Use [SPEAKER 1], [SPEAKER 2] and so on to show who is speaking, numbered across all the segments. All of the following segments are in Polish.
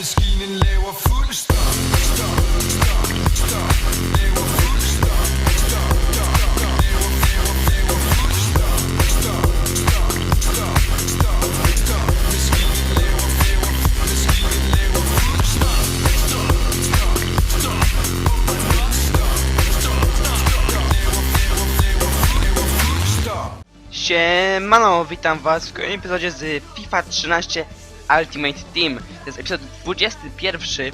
[SPEAKER 1] Maskinen laver fuld stop, stop, stop, stop. Laver fuld stop, stop, stop, stop. Laver, laver, laver fuld stop, stop, stop, stop, stop, stop. Maskinen laver, laver, maskinen laver fuld stop, stop, stop, stop. Stop, stop, stop, stop. Laver, laver, laver, laver fuld stop.
[SPEAKER 2] Siemano, witam was w kolejnym epizodzie z FIFA 13 Ultimate Team. To jest epizod 21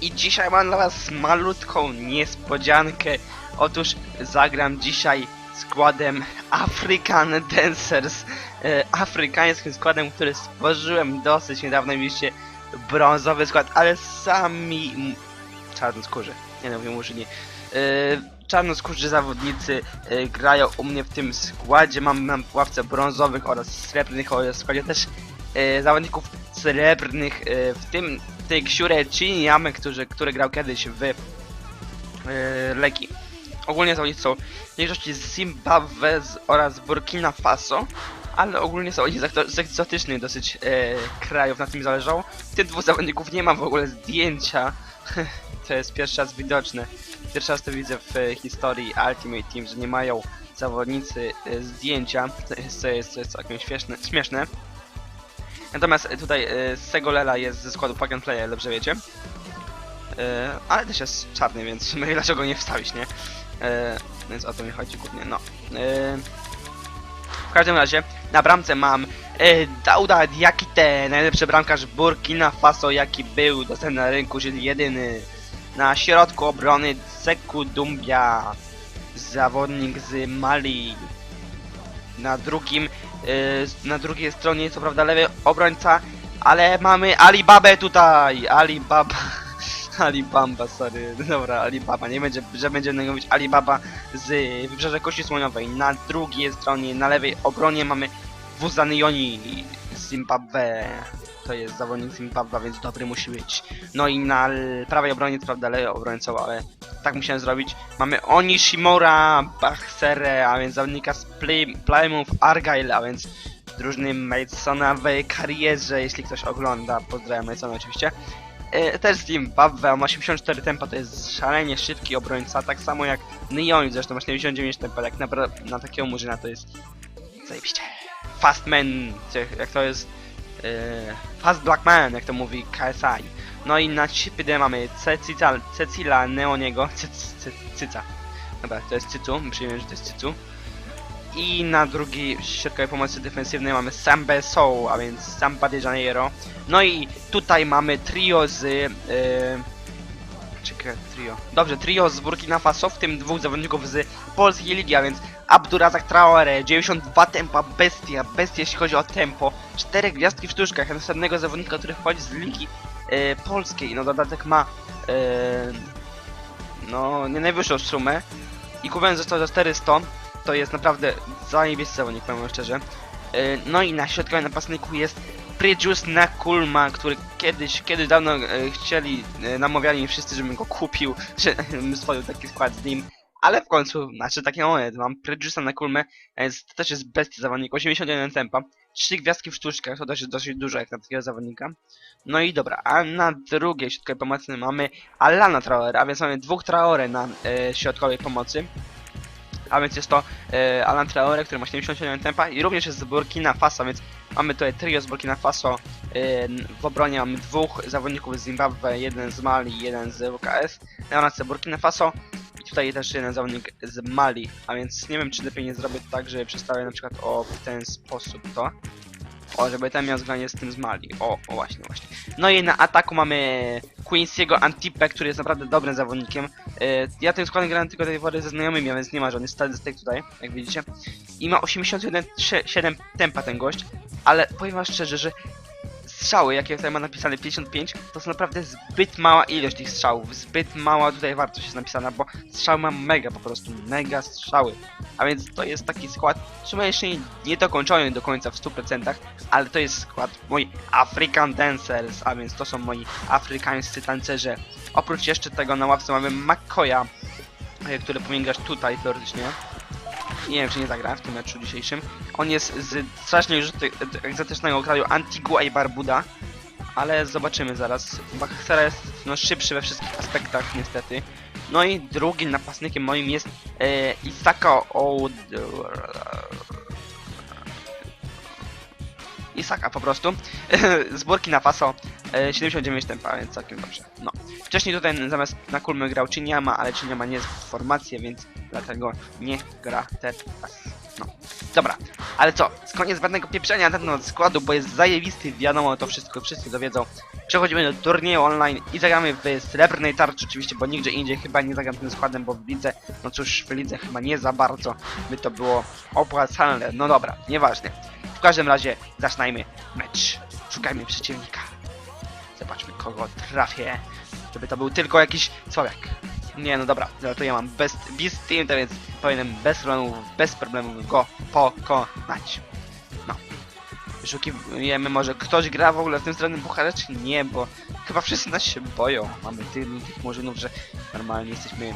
[SPEAKER 2] i dzisiaj mam dla was malutką niespodziankę. Otóż zagram dzisiaj składem African Dancers. E, afrykańskim składem, który stworzyłem dosyć niedawno. Mieliście brązowy skład, ale sami... czarnoskórzy. Nie no, mówię murzyni. E, czarnoskórzy zawodnicy e, grają u mnie w tym składzie. Mam na ławce brązowych oraz srebrnych oraz w składzie też e, zawodników srebrnych, e, w tym tej Ksiure Chiniamy, który, który grał kiedyś w e, Leki. Ogólnie zawodnicy są w większości z Zimbabwe oraz Burkina Faso, ale ogólnie są oni z, egzo- z egzotycznych dosyć e, krajów, na tym zależało. Tych dwóch zawodników nie ma w ogóle zdjęcia. to jest pierwszy raz widoczne. Pierwszy raz to widzę w e, historii Ultimate Team, że nie mają zawodnicy e, zdjęcia, to jest, to jest, to jest całkiem śmieszne, śmieszne. Natomiast e, tutaj e, Segolela jest ze składu Plug and Play, dobrze wiecie. E, ale też jest czarny, więc my dlaczego nie wstawić, nie? E, więc o to mi chodzi głównie, no. E, w każdym razie, na bramce mam e, Dauda Diakite, najlepszy bramkarz Burkina Faso, jaki był dostępny na rynku, czyli jedyny. Na środku obrony Seku Dumbia, zawodnik z Mali. Na drugim, e, na drugiej stronie co prawda lewy obrońca, ale mamy Alibabę tutaj, Alibaba. Alibaba, sorry, dobra, Alibaba, nie będzie, że będziemy mówić Alibaba z Wybrzeża Kości Słoniowej. Na drugiej stronie, na lewej obronie mamy Wuzanyoni z Zimbabwe. To jest zawodnik Zimbabwe, więc dobry musi być. No i na prawej obronie, co prawda lewy obrońcą, ale tak musiałem zrobić. Mamy Onishimura Bachsere, a więc zawodnika z Plymouth Argyle, a więc drużyny Masona w karierze, jeśli ktoś ogląda. Pozdrawiam Masona oczywiście. E, też z Zimbabwe, ma 84 tempa, to jest szalenie szybki obrońca, tak samo jak Neon, zresztą masz 99 tempa, jak na, na takiego murzyna to jest zajebiście. Fast Man, jak- jak to jest e, Fast Black Man, jak to mówi KSI. No i na chipy mamy Cecila, Cecila Neoniego, Cy- Cy- Cyca. Dobra, to jest Cycu, przyjmę, że to jest Cycu. I na drugiej środkowej pomocy defensywnej mamy Sambę Soul, a więc Samba de Janeiro. No i tutaj mamy trio z... Yy, czekaj, trio. Dobrze, trio z Burkina Faso, w tym dwóch zawodników z polskiej ligi, a więc Abdurazak Traore, 92 tempa, bestia, bestia jeśli chodzi o tempo. 4 gwiazdki w sztuczkach, następnego zawodnika, który wchodzi z ligi yy, polskiej. No dodatek ma... Yy, no, nie najwyższą sumę. I kupiłem został za 400. To jest naprawdę zajebisty zawodnik, powiem szczerze. Yy, No i na środkowym napastniku jest Pryjus Nakulma, który kiedyś, kiedyś dawno e, chcieli, e, namawiali mi wszyscy, żebym go kupił, że stworzył taki skład z nim. Ale w końcu, znaczy taki moment, mam Pryjusa Nakulmę, więc to też jest bestia zawodnik, 81 tempa, 3 gwiazdki w sztuczkach, to jest dosyć dużo jak na takiego zawodnika. No i dobra, a na drugiej środkowej pomocy mamy Alana Traore, a więc mamy dwóch Traore na e, środkowej pomocy. A więc jest to e, Alan Traore, który ma 77 tempa i również jest z Burkina Faso, więc mamy tutaj trio z Burkina Faso. E, w obronie mamy dwóch zawodników z Zimbabwe, jeden z Mali, jeden z WKS. Na Burkina Faso i tutaj też jeden zawodnik z Mali, a więc nie wiem czy lepiej nie zrobię tak, że przedstawię na przykład o w ten sposób to. O, żeby ten miał zgranie z tym z Mali. O, o właśnie, właśnie. No i na ataku mamy Quincy'ego Antipę, który jest naprawdę dobrym zawodnikiem. E, ja tym składem grałem tylko do tej pory ze znajomymi, a więc nie ma żadnych statystyk tutaj, jak widzicie. I ma 81,7 tempa ten gość, ale powiem wam szczerze, że strzały, jakie tutaj ma napisane 55, to są naprawdę zbyt mała ilość tych strzałów, zbyt mała tutaj wartość jest napisana, bo strzały mam mega po prostu, mega strzały. A więc to jest taki skład, trzeba jeszcze nie- nie dokończony do końca w 100%, ale to jest skład mój African Dancers, a więc to są moi afrykańscy tancerze. Oprócz jeszcze tego na ławce mamy McCoya, e, który powinien grać tutaj teoretycznie. Nie wiem, czy nie zagra w tym meczu dzisiejszym. On jest z strasznie egzoty- egzotycznego kraju Antigua i Barbuda. ale zobaczymy zaraz. Bachtera jest no, szybszy we wszystkich aspektach niestety. No i drugim napastnikiem moim jest e, Isaka Oud... Isaka po prostu. Z Burkina Faso. E, 79 tempa, więc całkiem dobrze. No. Wcześniej tutaj zamiast na kulmy grał Chinyama, ale Chinyama nie jest w formację, więc dlatego nie gra teraz. No. Dobra, ale co? Z koniec zbędnego pieprzenia na ten składu, bo jest zajebisty, wiadomo to wszystko, wszyscy to wiedzą. Przechodzimy do turnieju online i zagramy w srebrnej tarczy oczywiście, bo nigdzie indziej chyba nie zagram tym składem, bo w lidze, no cóż, w lidze chyba nie za bardzo by to było opłacalne. No dobra, nieważne. W każdym razie zaczynajmy mecz. Szukajmy przeciwnika. Zobaczmy kogo trafię. Żeby to był tylko jakiś słabiak. Nie no dobra, to ja mam best beast team, to więc powinienem bez problemów, bez problemów go pokonać. No. Wyszukiwujemy może ktoś gra w ogóle w tym stronnym pucharze, czy nie, bo chyba wszyscy nas się boją. Mamy tylu tych murzynów, że normalnie jesteśmy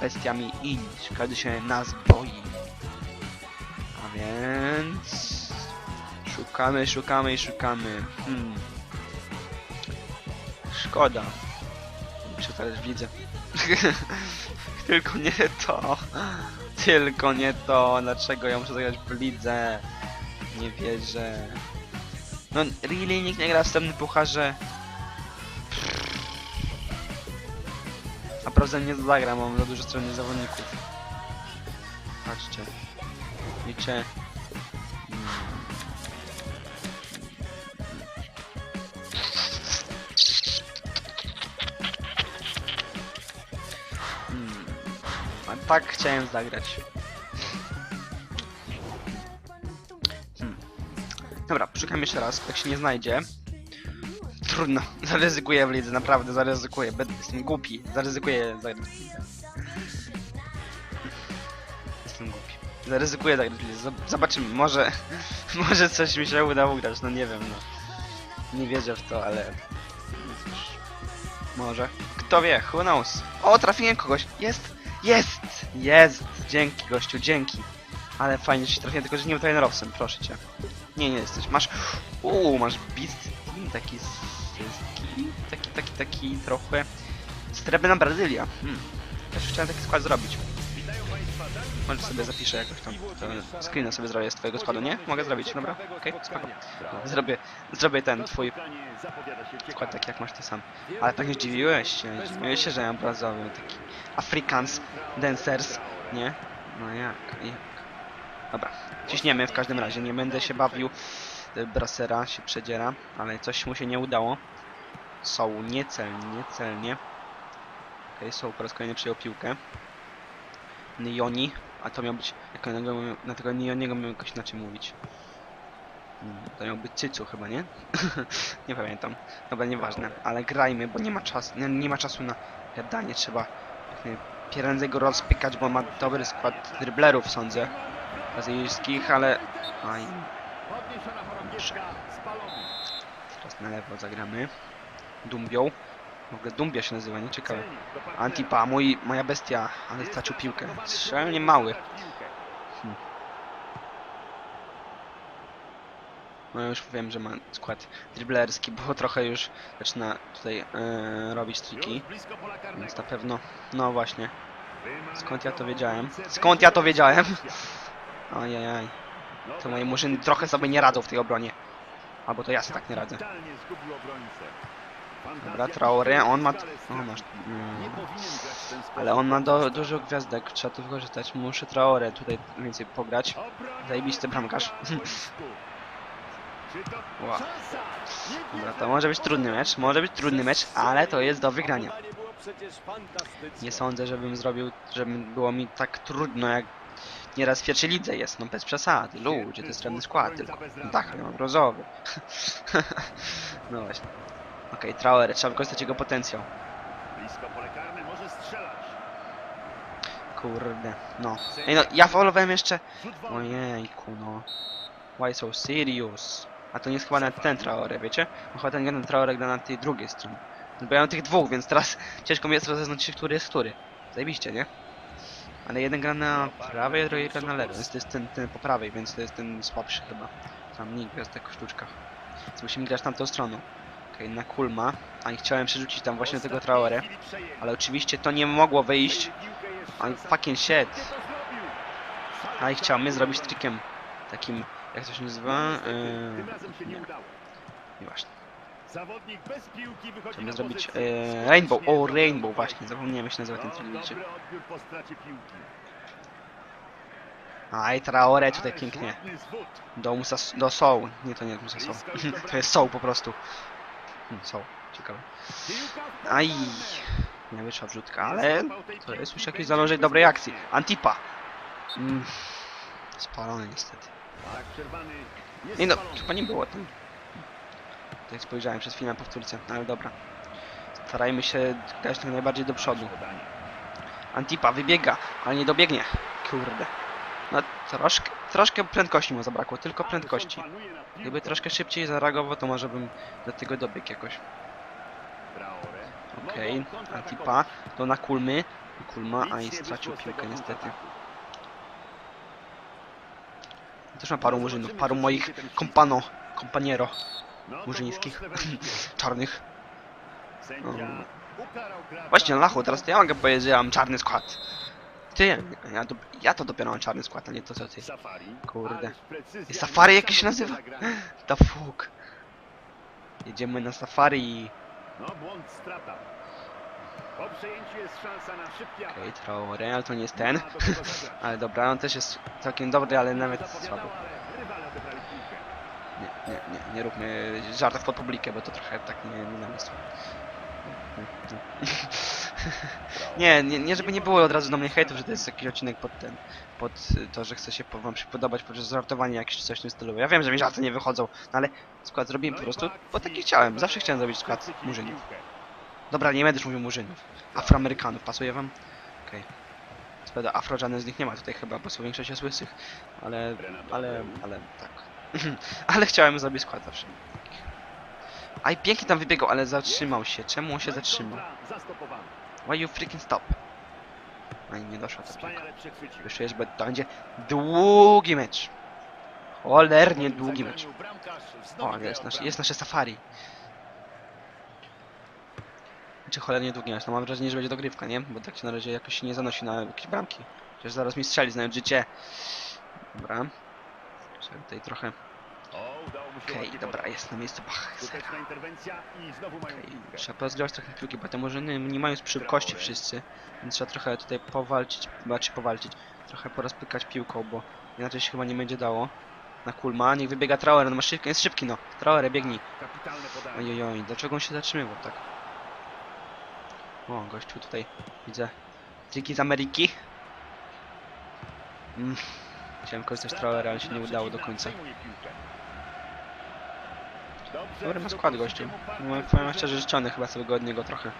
[SPEAKER 2] bestiami i każdy się nas boi. A więc... Szukamy, szukamy i szukamy. Hmm. Szkoda. Czy teraz widzę. Tylko nie to. Tylko nie to. Dlaczego ja muszę zagrać w lidze? Nie wierzę. No, really nikt nie gra w wstępnym pucharze. A prawda nie zagram, mam za dużo stronnych zawodników. Patrzcie. Liczę. Tak chciałem zagrać. Hmm. Dobra, poszukam jeszcze raz, jak się nie znajdzie. Trudno, zaryzykuję w lidze, naprawdę zaryzykuję, jestem głupi, zaryzykuję zagrać. Jestem głupi. Zaryzykuję zagrać w lidze, Zob- zobaczymy, może, może coś mi się uda ugrać, no nie wiem, no. Nie wierzę w to, ale... cóż, Może. Kto wie, who knows. O, trafiłem kogoś. Jest! Jest! Jest! Dzięki, gościu, dzięki. Ale fajnie, że się trafiłem, tylko że nie trainerowcem, proszę cię. Nie, nie jesteś. Masz... Uuu, masz beast taki... Taki, taki, taki, taki trochę... Srebrna Brazylia. Hmm. Też chciałem taki skład zrobić. Może sobie zapiszę jakoś tam. To screena sobie zrobię z twojego składu, nie? Mogę zrobić, dobra? Okej, spoko. Zrobię, zrobię ten twój skład taki jak masz ty sam. Ale tak nie zdziwiłeś się, zdziwiłeś się, że ja mam brązowy, taki Africans Dancers, nie? No jak, jak? Dobra, ciśniemy w każdym razie, nie będę się bawił. y, Brasera się przedziera, ale coś mu się nie udało. Są niecelnie, niecelnie. Okej, są po raz kolejny przyjął piłkę. Nioni, a to miał być, jak na, niego, na tego Nioniego miał jakoś inaczej mówić. Mm, To miał być Cycu chyba, nie? nie pamiętam. Dobra, nieważne, ale grajmy, bo nie ma czasu, nie, nie ma czasu na gadanie, trzeba prędzej go rozpykać, bo ma dobry skład driblerów, sądzę, brazylijskich, ale... Aj, teraz na lewo zagramy. Dumbią. W ogóle Dumbia się nazywa, nie? Ciekawe. Antipa, mój, moja bestia, ale stracił piłkę. Strzelnie mały. Hmm. No już wiem, że ma skład driblerski, bo trochę już zaczyna tutaj e, robić triki, więc na pewno, no właśnie, skąd ja to wiedziałem? Skąd ja to wiedziałem? Ojajaj, to moje murzyny trochę sobie nie radzą w tej obronie. Albo to ja sobie tak nie radzę. Dobra, Traore, on ma... O, masz... Mm. Ale on ma do, dużo gwiazdek, trzeba to wykorzystać. Muszę Traore tutaj więcej pograć. Zajebisty bramkarz. Wow. Dobra, to może być trudny mecz, może być trudny mecz, ale to jest do wygrania. Nie sądzę, żebym zrobił, żeby było mi tak trudno, jak nieraz w pierwszej lidze jest, no bez przesady, ludzie, to jest żaden skład, tylko tak, ja mam brązowy. no właśnie. Okej, Traore, trzeba wykorzystać jego potencjał. Kurde, no. Ej, no, ja wolowałem jeszcze... Ojejku, no. Why so serious? A to nie jest chyba nawet ten Traore, wiecie? Bo chyba ten jeden Traore gra na tej drugiej stronie. No bo ja mam tych dwóch, więc teraz ciężko mi jest rozeznać się, który jest który. Zajebiście, nie? Ale jeden gra na prawej, a drugi gra na lewej, więc to jest ten, ten po prawej, więc to jest ten słabszy chyba. Tam nikt gwiazdek w sztuczkach. Więc musimy grać tamtą stroną. Okej, na Kulma. A i chciałem przerzucić tam właśnie tego Traore. Ale oczywiście to nie mogło wyjść. I fucking shit. A i chciałem zrobić trikiem takim, jak to się nazywa?
[SPEAKER 3] Tym
[SPEAKER 2] Yy,
[SPEAKER 3] razem się nie udało.
[SPEAKER 2] nieważne.
[SPEAKER 3] Zawodnik bez piłki wychodzi
[SPEAKER 2] Chciałem
[SPEAKER 3] na
[SPEAKER 2] zrobić
[SPEAKER 3] pozycję.
[SPEAKER 2] yy, Rainbow. O, Rainbow właśnie. Zapomniałem jak się nazywa ten
[SPEAKER 3] No,
[SPEAKER 2] trik.
[SPEAKER 3] dobry odbiór po stracie piłki.
[SPEAKER 2] A i Traore tutaj pięknie.
[SPEAKER 3] zwód.
[SPEAKER 2] Do Musa, do Soul. Nie, to nie Musa Soul. To jest Soul po prostu. Hmm, Soul. Ciekawe.
[SPEAKER 3] Piłka w
[SPEAKER 2] Aj. Nie wyszła wrzutka,
[SPEAKER 3] Nie
[SPEAKER 2] ale to jest już jakieś zalążek dobrej akcji. Antipa. Mm. Spalony niestety.
[SPEAKER 3] Tak,
[SPEAKER 2] Nie no, chyba nie było tam. Tak spojrzałem przez chwilę na powtórce, no ale dobra. Starajmy się grać jak najbardziej do przodu. Antipa wybiega, ale nie dobiegnie. Kurde. No troszkę, troszkę prędkości mu zabrakło, tylko prędkości. Gdyby troszkę szybciej zareagował, to może bym do tego dobiegł jakoś. Okej,
[SPEAKER 3] kontratakować.
[SPEAKER 2] Antipa, to na Kulmy. Kulma, a i stracił piłkę niestety. Też paru
[SPEAKER 3] No,
[SPEAKER 2] murzynów, paru moich kompano, kompaniero
[SPEAKER 3] No,
[SPEAKER 2] murzyńskich, czarnych.
[SPEAKER 3] Gracza.
[SPEAKER 2] Właśnie, Lachu, teraz to ja mogę powiedzieć, że ja mam czarny skład. Ty, ja, do, ja to dopiero mam czarny skład, a nie to co ty. Kurde.
[SPEAKER 3] Precyzja.
[SPEAKER 2] Safari jak się nazywa? The fuck. Jedziemy na safari.
[SPEAKER 3] No, błąd, strata. Po przejęciu jest szansa na szybki atak.
[SPEAKER 2] Okej, Traore, ale to nie jest ten. Ale dobra, on też jest całkiem dobry, ale nawet słaby. Nie, nie, nie, nie róbmy żartów pod publikę, bo to trochę tak nie, nie na miejscu. Nie, nie, nie, żeby nie było od razu do mnie hejtów, że to jest jakiś odcinek pod ten, pod to, że chcę się po wam przypodobać poprzez żartowanie jakieś coś w tym stylu. Ja wiem, że mi żarty nie wychodzą, no ale skład zrobiłem
[SPEAKER 3] No
[SPEAKER 2] po
[SPEAKER 3] i
[SPEAKER 2] prostu,
[SPEAKER 3] po
[SPEAKER 2] bo taki chciałem. Zawsze chciałem zrobić skład
[SPEAKER 3] piłkę.
[SPEAKER 2] Dobra, nie będę już mówił murzynów. Afroamerykanów, pasuje wam? Okej. Okay. afro żaden z nich nie ma tutaj chyba, bo są większość jest łysych. Ale, ale, ale, tak. ale chciałem zrobić skład zawsze. Aj, pięknie tam wybiegał, ale zatrzymał się. Czemu on się zatrzymał? Why you freaking stop? Aj, nie doszła ta piłka. Jest, bo to będzie długi mecz. Cholernie długi mecz. O, jest, nasz,
[SPEAKER 3] obrazie.
[SPEAKER 2] jest nasze safari. Czy cholernie długi mecz? No mam wrażenie, że będzie dogrywka, nie? Bo tak się na razie jakoś nie zanosi na jakieś bramki. Przecież zaraz mi strzeli, znając życie. Dobra. Sobie tutaj trochę... Okej,
[SPEAKER 3] ładnie
[SPEAKER 2] dobra, jest na miejscu. Bach, zera.
[SPEAKER 3] Skuteczna interwencja i znowu mają
[SPEAKER 2] Okej,
[SPEAKER 3] piłkę.
[SPEAKER 2] Trzeba porozgrywać trochę piłki, bo te murzyny nie mają szybkości wszyscy. Więc trzeba trochę tutaj powalczyć, znaczy powalczyć. Trochę porozpykać piłką, bo inaczej się chyba nie będzie dało. Na Kulma, niech wybiega Traore, no ma szybki, jest szybki no. Traore, biegnij. Ojojoj, dlaczego on się zatrzymywał tak? O, gościu tutaj widzę. Dzięki z Ameryki. Mm. Chciałem korzystać z Traore, ale się nie udało do końca. Dobry ma skład gościu. No, powiem szczerze, życzony chyba sobie go od niego trochę.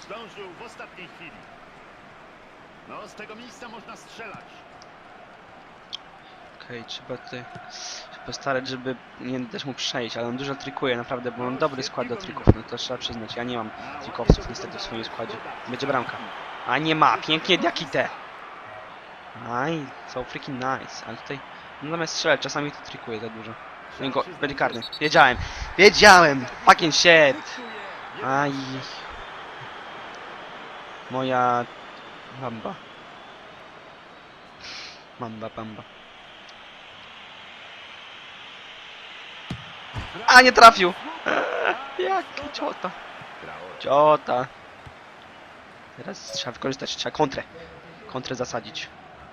[SPEAKER 3] Zdążył w ostatniej chwili. No, z tego miejsca można strzelać.
[SPEAKER 2] Okej, trzeba tutaj postarać, żeby nie dać mu przejść, ale on dużo trikuje naprawdę, bo mam dobry skład do trików, no to trzeba przyznać. Ja nie mam trikowców niestety w swoim składzie. Będzie bramka. A nie ma, pięknie Diakite. Aj, so freaking nice, ale tutaj no zamiast strzelać, czasami to trikuje za dużo. No go, będzie karny. Wiedziałem, wiedziałem, fucking shit. Aj. Moja bamba. Mamba, bamba. A, nie trafił! Eee, ciota. Ciota. Teraz trzeba wykorzystać, trzeba kontrę. Kontrę zasadzić.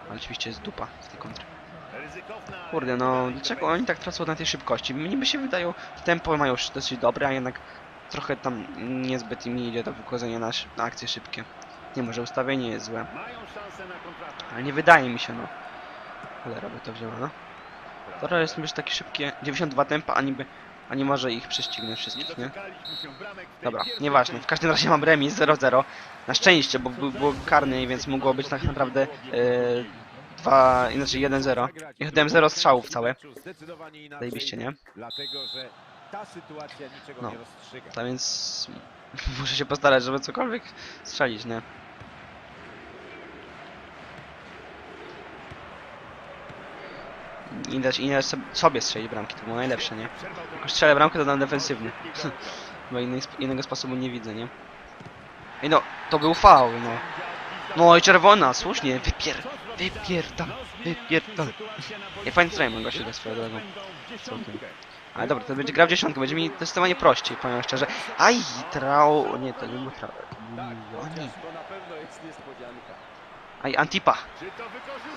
[SPEAKER 2] Ale oczywiście jest dupa z tej kontry. Kurde, no dlaczego oni tak tracą na tej szybkości? Mnie by się wydają, tempo mają dosyć dobre, a jednak trochę tam niezbyt im idzie do wychodzenia na, na akcje szybkie. Nie może ustawienie jest złe, ale nie wydaje mi się, no. Cholera by to wzięła, no. Teraz jest już taki szybkie, 92 tempa, a niby, a nie może ich prześcignąć wszystkich, nie? Dobra, nieważne. W każdym razie mam remis 0-0. Na szczęście, bo był, był karny, więc mogło być tak naprawdę e, 2, inaczej 1-0. Ja dałem 0 strzałów całe. Zajebiście, nie?
[SPEAKER 4] Dlatego, że ta sytuacja niczego
[SPEAKER 2] No.
[SPEAKER 4] nie rozstrzyga.
[SPEAKER 2] Tak więc muszę się postarać, żeby cokolwiek strzelić, nie? nie dać, i nie dać sobie- strzelić bramki, to było najlepsze, nie? Jak strzelę bramkę, to dam defensywny. Bo innej, innego sposobu nie widzę, nie? Ej no, to był faul, no. No i czerwona, słusznie, wypier... Wypierdam, wypierdam. Ja fajnie stroję mam gościu do swoją drogą. Całkiem. Ale dobra, to będzie gra w dziesiątkę, będzie mi zdecydowanie prościej, powiem szczerze. Aj, trał... Nie, to nie był trał. O nie. Aj, Antipa.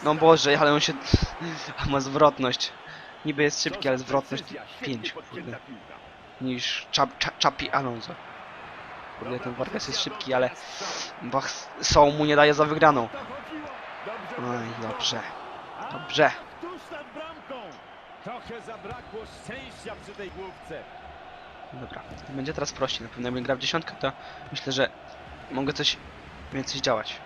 [SPEAKER 2] No Boże, ale on się... ma zwrotność. Niby jest szybki, ale zwrotność
[SPEAKER 3] precyzja, świetnie
[SPEAKER 2] 5,
[SPEAKER 3] podpięta
[SPEAKER 2] kurde. Niż Chap, Chap, Chapi Alonso. Kurde, ten Vargas jest szybki, ale... Bach, są mu nie daje za wygraną. Oj, dobrze. Dobrze.
[SPEAKER 4] Trochę zabrakło szczęścia przy tej główce.
[SPEAKER 2] Dobra, będzie teraz prościej. Na pewno jak grał w dziesiątkę, to myślę, że mogę coś więcej działać.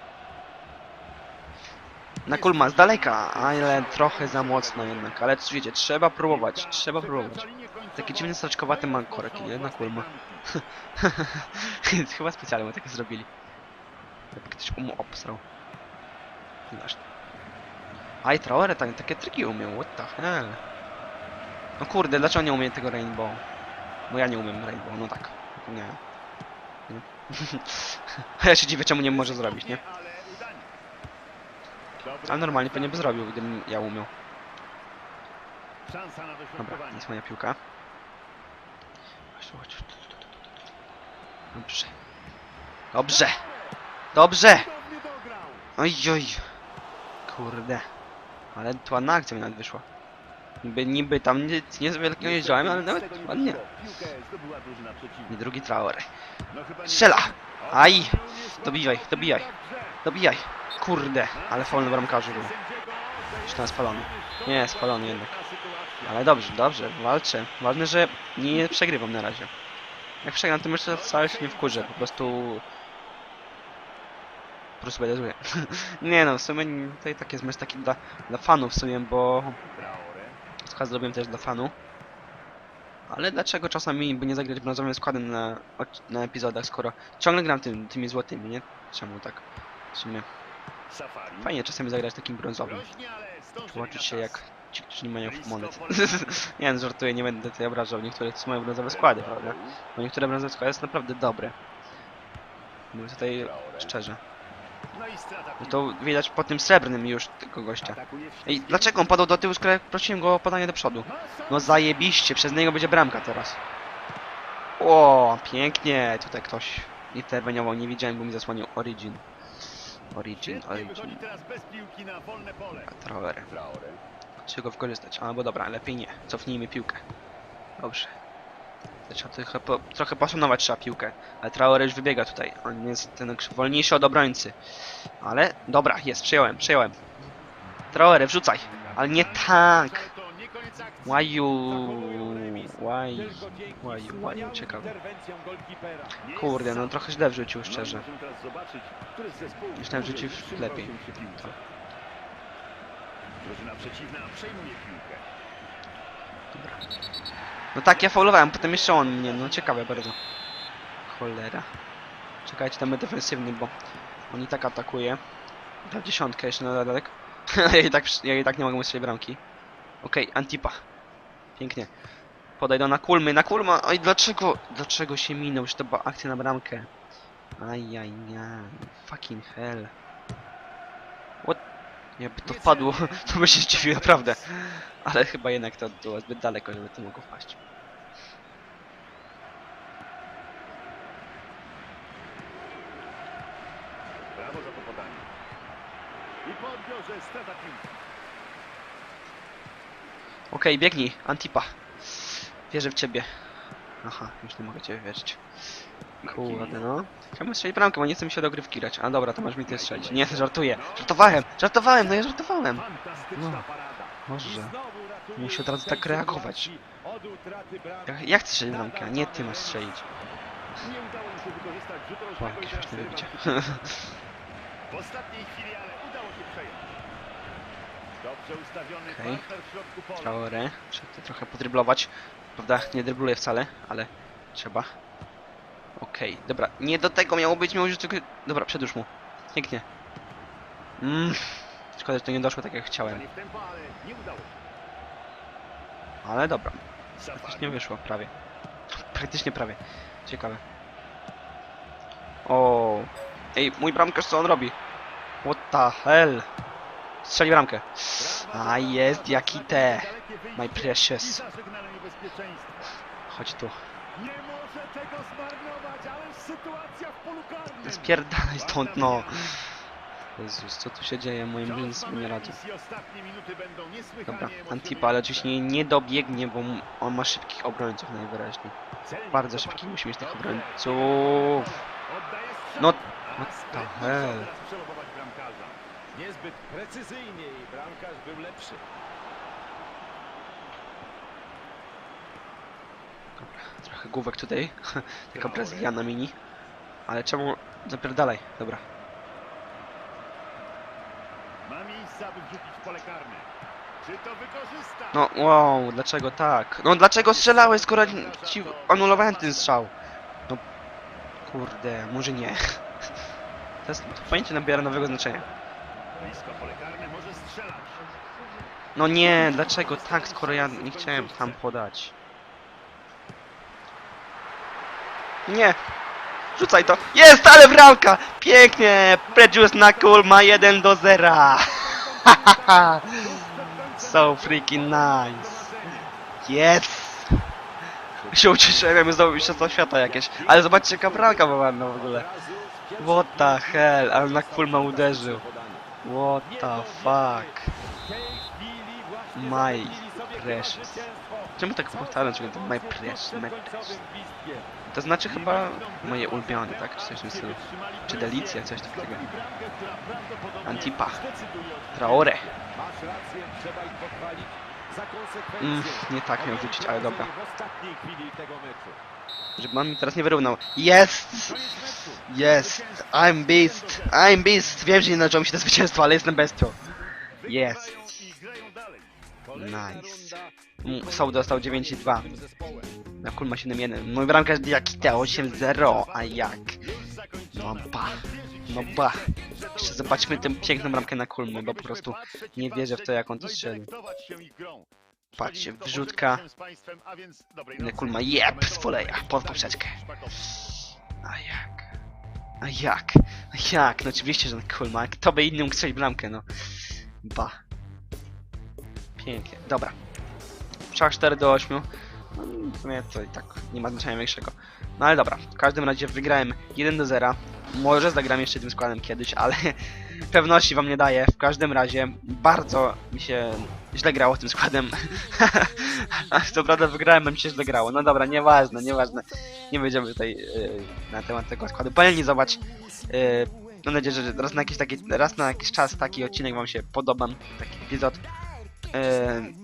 [SPEAKER 2] Na kulma, z daleka, ale trochę za mocno jednak. Ale wiecie, trzeba próbować, trzeba próbować. Taki dziwny straczkowaty ma korek, nie? Na kulma. Chyba specjalnie tak zrobili. Jak ktoś mu obsrał. Nieważne. Aj, Traore tak, takie triki umiał, what the hell. No kurde, dlaczego nie umie tego Rainbow? Bo ja nie umiem Rainbow, no tak. Nie. nie. Ja się dziwię, czemu nie może zrobić, nie?
[SPEAKER 3] Ale
[SPEAKER 2] normalnie pewnie by zrobił, gdybym ja umiał.
[SPEAKER 3] Na
[SPEAKER 2] Dobra, jest moja piłka. Dobrze. Dobrze! Dobrze! Oj, oj. Kurde. Ale tu ładna akcja mi nawet wyszła. Niby, niby tam nic nie wielkiego nie działałem, ale nawet ładnie. I drugi Traore.
[SPEAKER 3] No
[SPEAKER 2] Strzela! Aj! Dobijaj, dobijaj. Dobijaj! Kurde, ale faul na bramkarzu był. Czy tam spalony? Nie, spalony jednak. Ale dobrze, dobrze, walczę. Ważne, że nie przegrywam na razie. Jak przegram, to myślę, że wcale się nie wkurzę. Po prostu... Po prostu będę zły. nie no, w sumie to i tak jest mecz taki dla, dla fanów w sumie, bo... Skład zrobiłem też dla fanu. Ale dlaczego czasami by nie zagrać brązowym składem na, na epizodach, skoro ciągle gram tym, tymi złotymi, nie? Czemu tak? W sumie fajnie czasami zagrać takim brązowym. Zobaczyć się jak ci, którzy nie mają monet. nie no, żartuję, nie będę tutaj obrażał niektórych, co mają brązowe składy, prawda? Bo niektóre brązowe składy są naprawdę dobre. Mówię tutaj szczerze. To widać po tym srebrnym już tego gościa.
[SPEAKER 3] Ścisku.
[SPEAKER 2] dlaczego on padał do tyłu, skoro prosiłem go o podanie do przodu?
[SPEAKER 3] No,
[SPEAKER 2] No zajebiście, przez niego będzie bramka teraz. O, pięknie, tutaj ktoś interweniował, nie widziałem, bo mi zasłonił Origin. Origin, Origin. Traore.
[SPEAKER 3] Traore.
[SPEAKER 2] Trzeba go wykorzystać, albo dobra, lepiej nie. Cofnijmy piłkę. Dobrze. Trzeba trochę, po, trochę poszanować trzeba piłkę. Ale Traore już wybiega tutaj. On jest ten wolniejszy od obrońcy. Ale dobra, jest, przyjąłem, przyjąłem. Traore, wrzucaj. Ale nie tak. Łaju. Łaju. Łaju, ciekawe. Kurde, no trochę źle wrzucił, szczerze. Myślałem, że
[SPEAKER 3] wyższym
[SPEAKER 2] lepiej.
[SPEAKER 3] przy
[SPEAKER 2] No tak, ja faulowałem, potem jeszcze on mnie, no ciekawe bardzo. Cholera. Czekajcie, będę defensywny, bo on i tak atakuje. Da dziesiątkę jeszcze na dodatek. ja, i tak, ja i tak nie mogę mu swojej bramki. Okej, Antipa. Pięknie. Podaj do na kulmy, na kulma! Oj, dlaczego? Dlaczego się minął? Że to była akcja na bramkę. Ajajaj. Fucking hell. Jakby to wpadło, to by się zdziwił naprawdę. Ale chyba jednak to było zbyt daleko, żeby to mogło wpaść.
[SPEAKER 3] Brawo za to podanie. I po odbiorze strata piłki.
[SPEAKER 2] Okej, biegnij, Antipa. Wierzę w ciebie. Aha, już nie mogę ciebie wierzyć. Kurde, no. Chciałbym strzelić bramkę, bo nie chce mi się dogrywki grać. A dobra, to masz mi ty strzelić. Nie, żartuję. Żartowałem, żartowałem, no ja żartowałem. No. Może. Musi od razu tak reagować. Ja, ja chcę strzelić bramkę, a nie ty masz strzelić. O, jakieś właśnie wybicie.
[SPEAKER 3] W ostatniej chwili, ale udało się przejąć. Dobrze ustawiony
[SPEAKER 2] Okej.
[SPEAKER 3] partner w środku pola.
[SPEAKER 2] Traore. Trzeba to trochę podryblować. Prawda, nie drybluję wcale, ale trzeba. Okej, dobra. Nie do tego miało być, miało być tylko... Dobra, przedłuż mu. Pięknie. Mmm. Szkoda, że to nie doszło tak jak chciałem.
[SPEAKER 3] Ale
[SPEAKER 2] dobra, praktycznie wyszło, prawie. Praktycznie prawie. Ciekawe. O, Ej, mój bramkarz co on robi? What the hell? Strzeli bramkę. A jest, jaki te. My precious. Chodź tu.
[SPEAKER 3] Nie może tego zmarnować, ale sytuacja w polu karnym.
[SPEAKER 2] Spierdalaj stąd, no. Jezus, co tu się dzieje? Moim sobie nie radzi. Dobra. Antipa, ale oczywiście nie, nie dobiegnie, bo on ma szybkich obrońców najwyraźniej. Bardzo szybkich musi mieć tych obrońców. No, what the hell?
[SPEAKER 4] Niezbyt precyzyjnie i bramkarz był lepszy.
[SPEAKER 2] Trochę główek tutaj. Taka Brazyliana mini. Ale czemu... Zapierdalaj, dobra.
[SPEAKER 3] Ma miejsca, by wrzucić w pole karne. Czy to wykorzysta?
[SPEAKER 2] No, wow, dlaczego tak? No, dlaczego strzelałeś, skoro ci anulowałem ten strzał? No, kurde, może nie. To jest, to pojęcie nabiera nowego znaczenia.
[SPEAKER 3] Blisko pole karne może strzelać.
[SPEAKER 2] No nie, dlaczego tak, skoro ja nie chciałem tam podać? Nie! Rzucaj to! Jest, ale bramka! Pięknie! Prejuice Knuckle ma 1 do 0! so freaking nice! Yes! Się ucieszyłem, znowu mistrzostwo świata jakieś. Ale zobaczcie, jaka bramka była no w ogóle. What the hell, ale Knuckle ma uderzył. What the fuck? My precious. Czemu tak powtarzam, że to my precious, my precious? To znaczy chyba moje ulubione, tak? Czy coś w tym stylu. Czy Delicja, coś takiego. Antipa. Traore. Mm, nie tak miał rzucić, ale dobra. Żeby on mi teraz nie wyrównał. Jest! Jest! I'm beast! I'm beast! Wiem, że nie należało mi się to zwycięstwo, ale jestem bestią. Jest! Nice. Mm, Soł dostał 9,2.
[SPEAKER 4] tym zespołem.
[SPEAKER 2] Na kul ma 7,1. Mój bramkarz Diakite 8,0. A jak? No ba. No ba. Jeszcze zobaczmy tę piękną bramkę na kulmy, bo po prostu nie wierzę w to, jak on to strzelił. Patrzcie, wrzutka. Na kulma jeb z poleja, pod poprzeczkę. A jak? A jak? A jak? No oczywiście, że na kulma. Kto by inny mógł strzelić bramkę, no. Ba. Pięknie. Dobra. Strzał 4 do 8. No, sumie to i tak nie ma znaczenia większego. No ale dobra, w każdym razie wygrałem 1 do 0. Może zagram jeszcze tym składem kiedyś, ale pewności wam nie daję. W każdym razie bardzo mi się źle grało tym składem. Co prawda wygrałem, mi się źle grało. No dobra, nieważne, nieważne. Nie będziemy tutaj yy, na temat tego składu. Paleni zobacz. Yy, mam nadzieję, że raz na jakiś taki, raz na jakiś czas taki odcinek wam się podoba, taki epizod. Yy,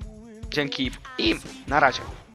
[SPEAKER 2] dzięki i na razie.